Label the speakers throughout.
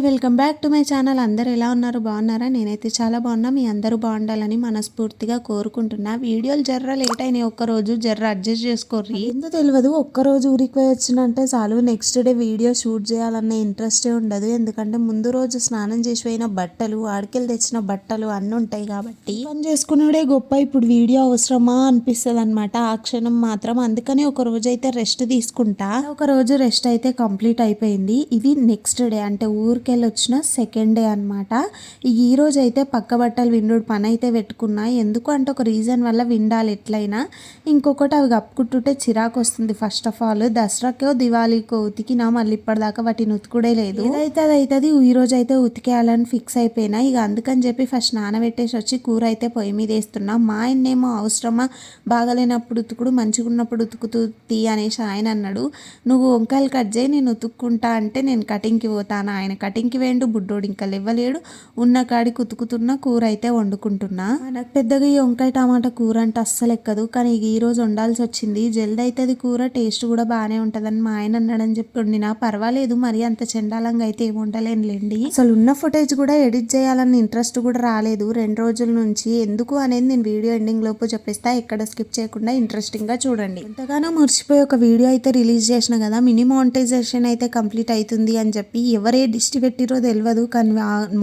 Speaker 1: Hi welcome back to my channel. అందరు ఎలా ఉన్నారు? బాగున్నారా? నేనైతే చాలా బాగున్నా. మీ అందరూ బాగుండాలని మనస్ఫూర్తిగా కోరుకుంటున్నా. వీడియోలు జర్ర లేట్ అయినాయి. ఒక్కరోజు జర్ర అడ్జస్ట్ చేసుకోర్రి. ఎందుకు తెలియదు ఒక్కరోజు ఊరికి పోయి వచ్చినంటే చాలు నెక్స్ట్ డే వీడియో షూట్ చేయాలన్న ఇంట్రెస్టే ఉండదు. ఎందుకంటే ముందు రోజు స్నానం చేసి పోయిన బట్టలు ఆడికెళ్ళి తెచ్చిన బట్టలు అన్నీ ఉంటాయి కాబట్టి. పని చేసుకున్నాడే గొప్ప. ఇప్పుడు వీడియో అవసరమా అనిపిస్తుంది అనమాట ఆ క్షణం మాత్రం. అందుకని ఒక రోజు అయితే రెస్ట్ తీసుకుంటా. ఒక రోజు రెస్ట్ అయితే కంప్లీట్ అయిపోయింది. ఇది నెక్స్ట్ డే. అంటే ఊరికెళ్ళి వచ్చిన సెకండ్ డే అనమాట ఈ రోజు అయితే పక్క బట్టలు విండుడు పని అయితే పెట్టుకున్నా. ఎందుకు అంటే ఒక రీజన్ వల్ల విండాలి ఎట్లయినా. ఇంకొకటి అవి కప్పుకుంటుంటే చిరాకు వస్తుంది ఫస్ట్ ఆఫ్ ఆల్ దసరాకో దివాళీకో ఉతికినా మళ్ళీ ఇప్పటిదాకా వాటిని ఉతుకుడే లేదు. ఏదైతే అది అవుతుంది ఈ రోజు అయితే ఉతికేయాలని ఫిక్స్ అయిపోయినా. ఇక అందుకని చెప్పి ఫస్ట్ నానబెట్టేసి వచ్చి కూర అయితే పొయ్యి మీద వేస్తున్నా. మా ఆయన్నేమో అవసరమా? బాగలేనప్పుడు ఉతుకుడు మంచిగా ఉన్నప్పుడు ఉతుకుతూ తీ అనేసి ఆయన అన్నాడు. నువ్వు వంకాయలు కట్ చేయి నేను ఉతుక్కుంటా అంటే నేను కటింగ్కి పోతాను? ఆయన కట్ కటింగ్కి వేయండు బుడ్డోడు ఇంకా లేవ్వలేడు ఉన్న కాడికి ఉతుకుతున్న కూర అయితే వండుకుంటున్నా. నాకు పెద్దగా ఈ వంకాయ టమాటా కూర అంటే అస్సలు ఎక్కదు. కానీ ఈ రోజు వండాల్సి వచ్చింది. జల్ది అవుతుంది కూర టేస్ట్ కూడా బాగానే ఉంటుందని మా ఆయన అన్నాడని చెప్పి వండినా. పర్వాలేదు మరి అంత చెండాలంగా అయితే ఏమి వండలేనులేండి అసలు ఉన్న ఫుటేజ్ కూడా ఎడిట్ చేయాలన్న ఇంట్రెస్ట్ కూడా రాలేదు. రెండు రోజుల నుంచి ఎందుకు అనేది నేను వీడియో ఎండింగ్ లోపు చెప్పేస్తా. ఎక్కడ స్కిప్ చేయకుండా ఇంట్రెస్టింగ్గా చూడండి. ఎంతగానో మర్చిపోయి ఒక వీడియో అయితే రిలీజ్ చేసిన కదా మినీ మానిటైజేషన్ అయితే కంప్లీట్ అవుతుంది అని చెప్పి ఎవరే దిష్టి పెట్టిరో తెలియదు కానీ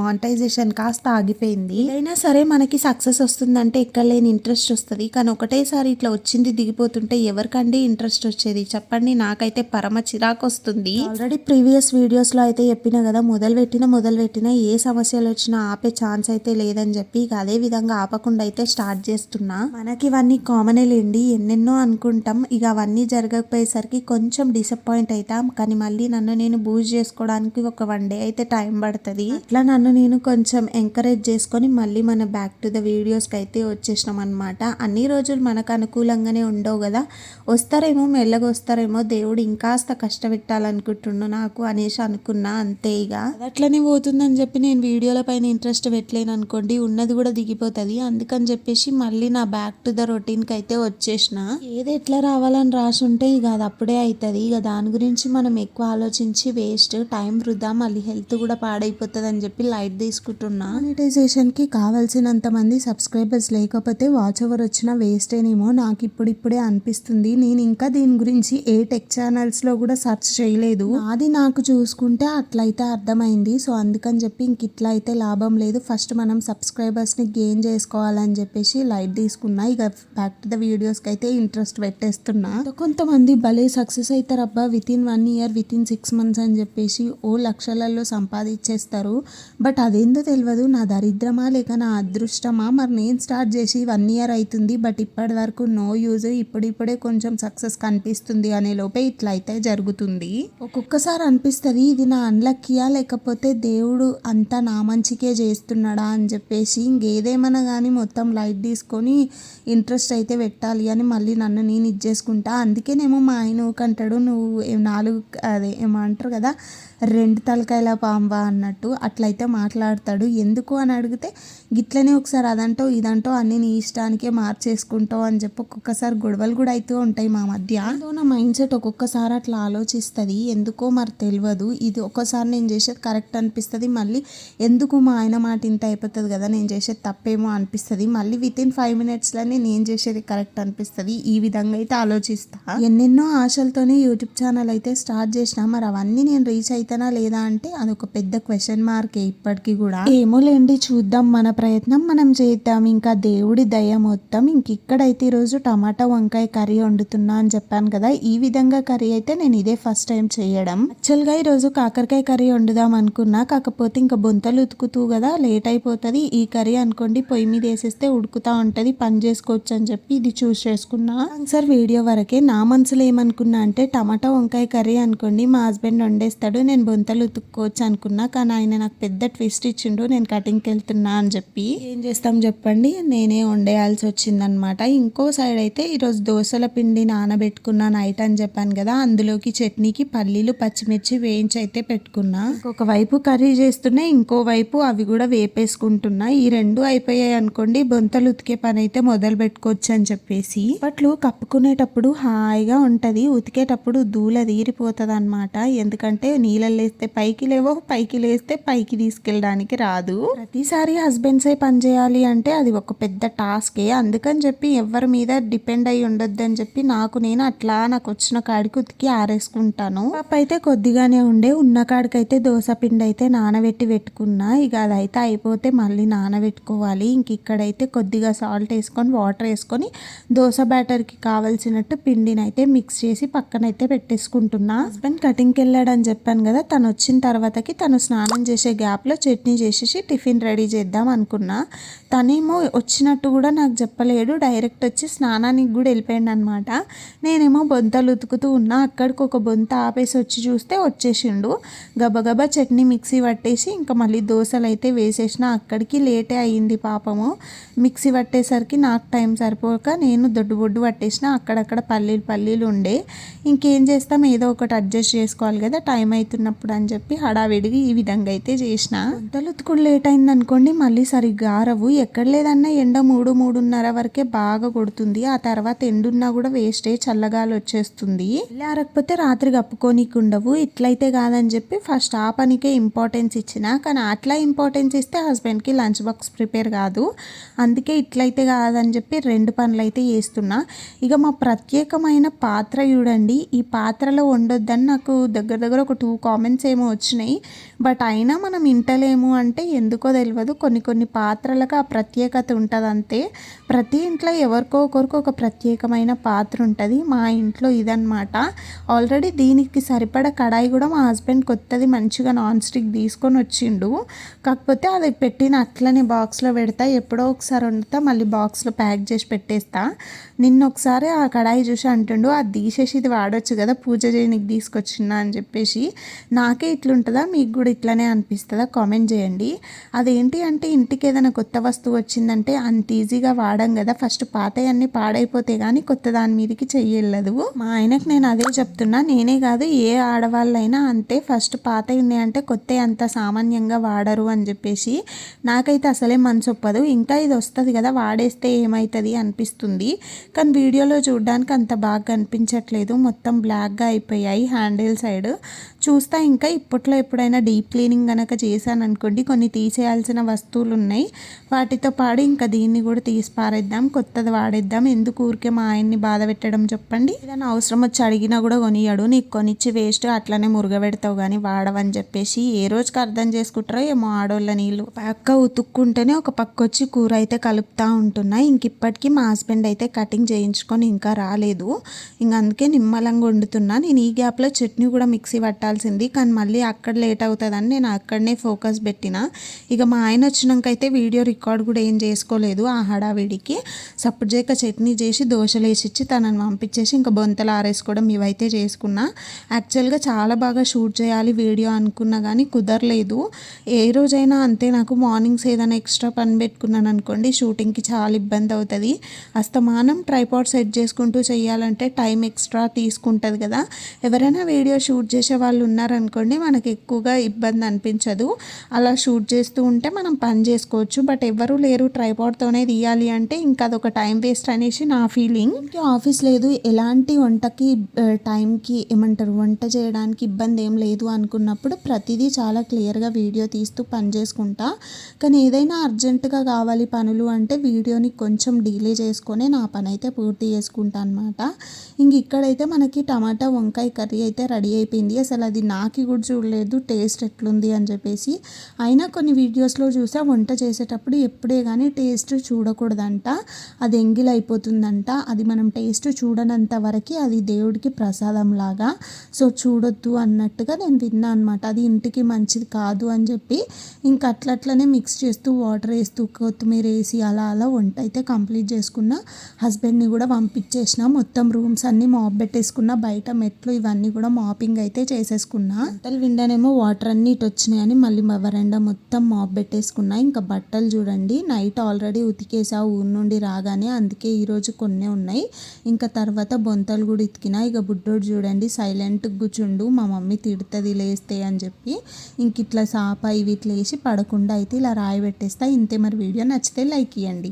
Speaker 1: మానిటైజేషన్ కాస్త ఆగిపోయింది. అయినా సరే మనకి సక్సెస్ వస్తుందంటే ఎక్కడలేని ఇంట్రెస్ట్ వస్తుంది. కానీ ఒకటేసారి ఇట్లా వచ్చింది దిగిపోతుంటే ఎవరికండి ఇంట్రెస్ట్ వచ్చేది? చెప్పండి నాకైతే పరమ చిరాకు వస్తుంది. ఆల్రెడీ ప్రీవియస్ వీడియోస్లో అయితే చెప్పిన కదా మొదలు పెట్టిన మొదలు పెట్టిన ఏ సమస్యలు వచ్చినా ఆపే ఛాన్స్ అయితే లేదని చెప్పి ఇక అదే విధంగా ఆపకుండా అయితే స్టార్ట్ చేస్తున్నా. మనకి ఇవన్నీ కామనే లేండి. ఎన్నెన్నో అనుకుంటాం. ఇక అవన్నీ జరగకపోయేసరికి కొంచెం డిసప్పాయింట్ అవుతాం కానీ మళ్ళీ నన్ను నేను బూస్ట్ చేసుకోవడానికి ఒక వన్ డే అయితే టైం పడుతుంది. అట్లా నన్ను నేను కొంచెం ఎంకరేజ్ చేసుకొని మళ్ళీ మన బ్యాక్ టు ద వీడియోస్కి అయితే వచ్చేసినాం అనమాట అన్ని రోజులు మనకు అనుకూలంగానే ఉండవు కదా. వస్తారేమో మెల్లగా వస్తారేమో దేవుడు ఇంకాస్త కష్టపెట్టాలనుకుంటుండు నాకు అనేసి అనుకున్నా అంతే ఇక. అట్లనే పోతుందని చెప్పి నేను వీడియోల పైన ఇంట్రెస్ట్ పెట్టలేను అనుకోండి ఉన్నది కూడా దిగిపోతుంది. అందుకని చెప్పేసి మళ్ళీ నా బ్యాక్ టు ద రొటీన్కి అయితే వచ్చేసిన. ఏది ఎట్లా రావాలని రాసి ఉంటే ఇక అది అప్పుడే అవుతుంది ఇక దాని గురించి మనం ఎక్కువ ఆలోచించి వేస్ట్ టైం వృధా మళ్ళీ హెల్త్ కూడా పాడైపోతుంది అని చెప్పి లైట్ తీసుకుంటున్నా. మానిటైజేషన్కి కావాల్సినంత మంది సబ్స్క్రైబర్స్ లేకపోతే వాచ్ ఓవర్ వచ్చిన వేస్టేనేమో నాకు ఇప్పుడిప్పుడే అనిపిస్తుంది. నేను ఇంకా దీని గురించి ఏ టెక్ ఛానల్స్లో కూడా సెర్చ్ చేయలేదు. అది నాకు చూసుకుంటే అట్లయితే అర్థమైంది. సో అందుకని చెప్పి ఇంక ఇట్లా అయితే లాభం లేదు. ఫస్ట్ మనం సబ్స్క్రైబర్స్ని గెయిన్ చేసుకోవాలని చెప్పేసి లైట్ తీసుకున్నా. ఇక బ్యాక్ టు ద వీడియోస్కి అయితే ఇంట్రెస్ట్ పెట్టేస్తున్నా. కొంతమంది భలే సక్సెస్ అవుతారు అబ్బా within one year within six months అని చెప్పేసి ఓ లక్షలలో సంపాదించేస్తారు. బట్ అదేందో తెలియదు నా దరిద్రమా లేక నా అదృష్టమా? మరి నేను స్టార్ట్ చేసి వన్ ఇయర్ అవుతుంది బట్ ఇప్పటి వరకు నో యూజ్. ఇప్పుడిప్పుడే కొంచెం సక్సెస్ కనిపిస్తుంది అనే లోపే ఇట్లా అయితే జరుగుతుంది. ఒక్కొక్కసారి అనిపిస్తుంది ఇది నా అన్లక్కీయా లేకపోతే దేవుడు అంతా నా మంచికే చేస్తున్నాడా? అని చెప్పేసి ఇంకేదేమన్నా కానీ మొత్తం లైట్ తీసుకొని ఇంట్రెస్ట్ అయితే పెట్టాలి అని మళ్ళీ నన్ను నేను ఇచ్చేసుకుంటా అందుకేనేమో మా ఆయన ఊకంటాడు నువ్వు నాలుగు అదే ఏమంటారు కదా రెండు తలకాయల పాంబా అన్నట్టు అట్లయితే మాట్లాడతాడు. ఎందుకు అని అడిగితే గిట్లనే ఒకసారి అదంటో ఇదంటో అన్ని నీ ఇష్టానికే మార్చేసుకుంటావు అని చెప్పి ఒక్కొక్కసారి గొడవలు కూడా అవుతూ ఉంటాయి మా మధ్య. ఏదో నా మైండ్ సెట్ ఒక్కొక్కసారి అట్లా ఆలోచిస్తుంది. ఎందుకో మరి తెలియదు ఇది ఒక్కోసారి నేను చేసేది కరెక్ట్ అనిపిస్తుంది. మళ్ళీ ఎందుకు మా ఆయన మాట ఇంత అయిపోతుంది కదా నేను చేసేది తప్పేమో అనిపిస్తుంది. మళ్ళీ విత్ ఇన్ ఫైవ్ మినిట్స్లోనే నేను చేసేది కరెక్ట్ అనిపిస్తుంది. ఈ విధంగా అయితే ఆలోచిస్తా. ఎన్నెన్నో ఆశలతోనే యూట్యూబ్ ఛానల్ అయితే స్టార్ట్ చేసిన మరి అవన్నీ నేను రీచ్ అవుతానా లేదా అంటే అదొక పెద్ద క్వశ్చన్ మార్కే ఇప్పటికీ కూడా. ఏమో లేండి చూద్దాం మన ప్రయత్నం మనం చేద్దాం. ఇంకా దేవుడి దయ మొత్తం ఇంక ఇక్కడైతే ఈరోజు టమాటా వంకాయ కర్రీ వండుతున్నా అని చెప్పాను కదా ఈ విధంగా కర్రీ అయితే నేను ఇదే ఫస్ట్ టైం చేయడం. యాక్చువల్గా ఈరోజు కాకరకాయ కర్రీ వండుదాం అనుకున్నా కాకపోతే ఇంకా బొంతలు ఉతుకుతూ కదా లేట్ అయిపోతుంది. ఈ కర్రీ అనుకోండి పొయ్యి మీద వేసేస్తే ఉడుకుతా ఉంటుంది పని చేసుకోవచ్చు అని చెప్పి ఇది చూస్ చేసుకున్నా. సార్ వీడియో వరకే నా మనసులో ఏమనుకున్నా అంటే టమాటా వంకాయ కర్రీ అనుకోండి మా హస్బెండ్ వండేస్తాడు నేను బొంతలు ఉతుక్కోవచ్చు అనుకున్నా కానీ ఆయన నాకు పెద్ద ట్విస్ట్ ఇచ్చిండు నేను కటింగ్కి వెళ్తున్నా అని చెప్పి. ఏం చేస్తాం చెప్పండి నేనే వండేయాల్సి వచ్చిందనమాట. ఇంకో సైడ్ అయితే ఈరోజు దోశల పిండి నానబెట్టుకున్నా నైట్ అని చెప్పాను కదా అందులోకి చట్నీకి పల్లీలు పచ్చిమిర్చి వేయించి అయితే పెట్టుకున్నా. ఒక వైపు కర్రీ చేస్తున్నా ఇంకో వైపు అవి కూడా వేపేసుకుంటున్నా. ఈ రెండు అయిపోయాయి అనుకోండి బొంతలు ఉతికే పని అయితే మొదలు పెట్టుకోవచ్చు అని చెప్పేసి. బట్లు కప్పుకునేటప్పుడు హాయిగా ఉంటది ఉతికేటప్పుడు దూల తీరిపోతుంది అనమాట ఎందుకంటే నీళ్ళల్లో వేస్తే పైకి లేవు ఏవో పైకి లేస్తే పైకి తీసుకెళ్ళడానికి రాదు. ప్రతిసారి హస్బెండ్సే పని చేయాలి అంటే అది ఒక పెద్ద టాస్కే. అందుకని చెప్పి ఎవరి మీద డిపెండ్ అయి ఉండొద్దు అని చెప్పి నాకు నేను అట్లా నాకు వచ్చిన కాడికి ఉతికి ఆరేసుకుంటాను. పాప అయితే కొద్దిగానే ఉండే. ఉన్న కాడికైతే దోశ పిండి అయితే నానబెట్టి పెట్టుకున్నా. ఇక అదైతే అయిపోతే మళ్ళీ నానబెట్టుకోవాలి. ఇంక ఇక్కడైతే కొద్దిగా సాల్ట్ వేసుకొని వాటర్ వేసుకొని దోశ బ్యాటర్కి కావాల్సినట్టు పిండిని అయితే మిక్స్ చేసి పక్కనైతే పెట్టేసుకుంటున్నా. హస్బెండ్ కటింగ్కి వెళ్ళాడని చెప్పాను కదా తను వచ్చిన తర్వాత తర్వాతకి తను స్నానం చేసే గ్యాప్లో చట్నీ చేసేసి టిఫిన్ రెడీ చేద్దాం అనుకున్నా. తనేమో వచ్చినట్టు కూడా నాకు చెప్పలేడు డైరెక్ట్ వచ్చి స్నానానికి కూడా వెళ్ళిపోయాడు అనమాట నేనేమో బొంతలు ఉతుకుతూ ఉన్నా అక్కడికి ఒక బొంత ఆపేసి వచ్చి చూస్తే వచ్చేసిండు. గబగబా చట్నీ మిక్సీ పట్టేసి ఇంకా మళ్ళీ దోశలు అయితే వేసేసిన. అక్కడికి లేటే అయ్యింది పాపము. మిక్సీ పట్టేసరికి నాకు టైం సరిపోక నేను దొడ్డు బొడ్డు పట్టేసిన. అక్కడక్కడ పల్లీలు పల్లీలు ఉండే. ఇంకేం చేస్తాం? ఏదో ఒకటి అడ్జస్ట్ చేసుకోవాలి కదా టైం అవుతున్నప్పుడు అని చెప్పి హడావిడిగి ఈ విధంగా అయితే చేసిన. వంటలు ఉతుకుడు లేట్ అయింది అనుకోండి మళ్ళీ సరిగ్గా ఆరవు. ఎక్కడ లేదన్నా ఎండ మూడు మూడున్నర వరకే బాగా కొడుతుంది. ఆ తర్వాత ఎండున్నా కూడా వేస్టే చల్లగాలి వచ్చేస్తుంది. ఇలా ఆరకపోతే రాత్రి కప్పుకోనీకి ఉండవు ఇట్లయితే కాదని చెప్పి ఫస్ట్ ఆ పనికే ఇంపార్టెన్స్ ఇచ్చిన. కానీ అట్లా ఇంపార్టెన్స్ ఇస్తే హస్బెండ్కి లంచ్ బాక్స్ ప్రిపేర్ కాదు. అందుకే ఇట్లయితే కాదని చెప్పి రెండు పనులు అయితే చేస్తున్నా. ఇక మా ప్రత్యేకమైన పాత్ర చూడండి ఈ పాత్రలో వండొద్దని నాకు దగ్గర దగ్గర ఒక టూ కామెంట్స్ ఏమో వచ్చినాయి. బట్ అయినా మనం ఇంటలేము అంటే ఎందుకో తెలియదు కొన్ని కొన్ని పాత్రలకు ఆ ప్రత్యేకత ఉంటుంది అంతే ప్రతి ఇంట్లో ఎవరికో ఒకరికి ఒక ప్రత్యేకమైన పాత్ర ఉంటుంది. మా ఇంట్లో ఇదనమాట ఆల్రెడీ దీనికి సరిపడ కడాయి కూడా మా హస్బెండ్ కొత్తది మంచిగా నాన్ స్టిక్ తీసుకొని వచ్చిండు. కాకపోతే అది పెట్టిన అట్లనే బాక్స్లో పెడతా. ఎప్పుడో ఒకసారి వండుతా. మళ్ళీ బాక్స్లో ప్యాక్ చేసి పెట్టేస్తా. నిన్న ఒకసారి ఆ కడాయి చూసి అంటుండు అది తీసేసి ఇది వాడచ్చు కదా. పూజ చేయడానికి తీసుకొచ్చిందా అని చెప్పేసి. నాకే ఇట్లుంటుందా. మీకు కూడా ఇట్లానే అనిపిస్తుందా? కామెంట్ చేయండి. అదేంటి అంటే ఇంటికి ఏదైనా కొత్త వస్తువు వచ్చిందంటే అంత ఈజీగా వాడం కదా. ఫస్ట్ పాతయన్నీ పాడైపోతే కానీ కొత్త దాని మీదకి చెయ్యలేదు మా ఆయనకు నేను అదే చెప్తున్నా. నేనే కాదు ఏ ఆడవాళ్ళైనా అంతే. ఫస్ట్ పాత ఉన్నాయంటే కొత్త అంత సామాన్యంగా వాడరు అని చెప్పేసి నాకైతే అసలే మనసు ఒప్పదు. ఇంకా ఇది వస్తుంది కదా వాడేస్తే ఏమవుతుంది అనిపిస్తుంది. కానీ వీడియోలో చూడడానికి అంత బాగా కనిపించట్లేదు. మొత్తం బ్లాక్గా అయిపోయాయి హ్యాండిల్ సైడ్. చూస్తా ఇంకా ఇప్పట్లో ఎప్పుడైనా డీప్ క్లీనింగ్ కనుక చేశాను అనుకోండి కొన్ని తీసేయాల్సిన వస్తువులు ఉన్నాయి వాటితో పాటు ఇంకా దీన్ని కూడా తీసి పారేద్దాం కొత్తది వాడేద్దాం. ఎందుకు ఊరికే మా ఆయన్ని బాధ పెట్టడం చెప్పండి? ఏదైనా అవసరం వచ్చి అడిగినా కూడా కొనియాడు నీకు కొనిచ్చి వేస్ట్ అట్లనే మురగబెడతావు కానీ వాడవని చెప్పేసి ఏ రోజుకి అర్థం చేసుకుంటారో ఏమో ఆడోళ్ళ నీళ్ళు. పక్క ఉతుక్కుంటేనే ఒక పక్క వచ్చి కూర అయితే కలుపుతూ ఉంటున్నా. ఇంక ఇప్పటికీ మా హస్బెండ్ అయితే కటింగ్ చేయించుకొని ఇంకా రాలేదు. ఇంక అందుకే నిమ్మలంగా వండుతున్నా. నేను ఈ గ్యాప్లో చట్నీ కూడా మిక్సీ పట్టాల్సింది. కానీ మళ్ళీ అక్కడ లేట్ అవుతుందని నేను అక్కడనే ఫోకస్ పెట్టిన. ఇక మా ఆయన వచ్చినాక అయితే వీడియో రికార్డ్ కూడా ఏం చేసుకోలేదు ఆ హడావిడికి. సప్పుడు చేయక చట్నీ చేసి దోశలు వేసిచ్చి తనని పంపించేసి ఇంకా బొంతలు ఆరేసుకోవడం ఇవైతే చేసుకున్నా. యాక్చువల్గా చాలా బాగా షూట్ చేయాలి వీడియో అనుకున్నా కానీ కుదరలేదు. ఏ రోజైనా అంతే నాకు మార్నింగ్స్ ఏదైనా ఎక్స్ట్రా పని పెట్టుకున్నాను అనుకోండి షూటింగ్కి చాలా ఇబ్బంది అవుతుంది. అస్తమానం ట్రైపాడ్ సెట్ చేసుకుంటూ చేయాలంటే టైం ఎక్స్ట్రా తీసుకుంటుంది కదా. ఎవరైనా వీడియో షూట్ చేసే వాళ్ళు ఉన్నారనుకోండి మనకి ఎక్కువగా ఇబ్బంది అనిపించదు. అలా షూట్ చేస్తూ ఉంటే మనం పని చేసుకోవచ్చు. బట్ ఎవరు లేరు ట్రైపాడ్తోనే తీయాలి అంటే ఇంకా అదొక టైం వేస్ట్ అనేసి నా ఫీలింగ్. ఆఫీస్ లేదు. ఎలాంటి వంటకి టైంకి ఏమంటారు? వంట చేయడానికి ఇబ్బంది ఏం లేదు అనుకున్నప్పుడు ప్రతిదీ చాలా క్లియర్గా వీడియో తీస్తూ పని చేసుకుంటా. కానీ ఏదైనా అర్జెంటుగా కావాలి పనులు అంటే వీడియోని కొంచెం డిలే చేసుకొని నా పని అయితే పూర్తి చేసుకుంటా అనమాట ఇంక ఇక్కడైతే మనకి టమాటా వంకాయ కర్రీ అయితే రెడీ అయిపోయింది. అసలు అది నాకు కూడా చూడలేదు. టేస్ట్ ఎట్లుంది అని చెప్పేసి. అయినా కొన్ని వీడియోస్లో చూసా వంట చేసేటప్పుడు ఎప్పుడే కానీ టేస్ట్ చూడకూడదంట. అది ఎంగిల్ అయిపోతుందంట. అది మనం టేస్ట్ చూడనంత వరకు అది దేవుడికి ప్రసాదం లాగా సో చూడొద్దు అన్నట్టుగా నేను విన్నా అనమాట అది ఇంటికి మంచిది కాదు అని చెప్పి. ఇంకా అట్లట్లనే మిక్స్ చేస్తూ వాటర్ వేస్తూ కొత్తిమీర వేసి అలా అలా వంట అయితే కంప్లీట్ చేసుకున్న హస్బెండ్ని కూడా పంపించేసిన. మొత్తం రూమ్స్ అన్నీ మాప్ పెట్టేసుకున్న. బయట మెట్లు ఇవన్నీ కూడా మాపింగ్ అయితే చేసేసుకున్నా. బట్టలు ఏమో వాటర్ అన్నీ ఇటు వచ్చినాయని మళ్ళీ వరండా మొత్తం మాప్ పెట్టేసుకున్నా. ఇంకా బట్టలు చూడండి నైట్ ఆల్రెడీ ఉతికేసా ఊరు నుండి రాగానే అందుకే ఈరోజు కొన్ని ఉన్నాయి. ఇంకా తర్వాత బొంతలు కూడా ఇతికినా. ఇక బుడ్డోడు చూడండి సైలెంట్ కూర్చుండు. మా మమ్మీ తిడుతుంది లేస్తే అని చెప్పి. ఇంక ఇట్లా సాప ఇవి ఇట్లా వేసి పడకుండా అయితే ఇలా రాయి పెట్టేస్తా. ఇంతే మరి వీడియో నచ్చితే లైక్ ఇవ్వండి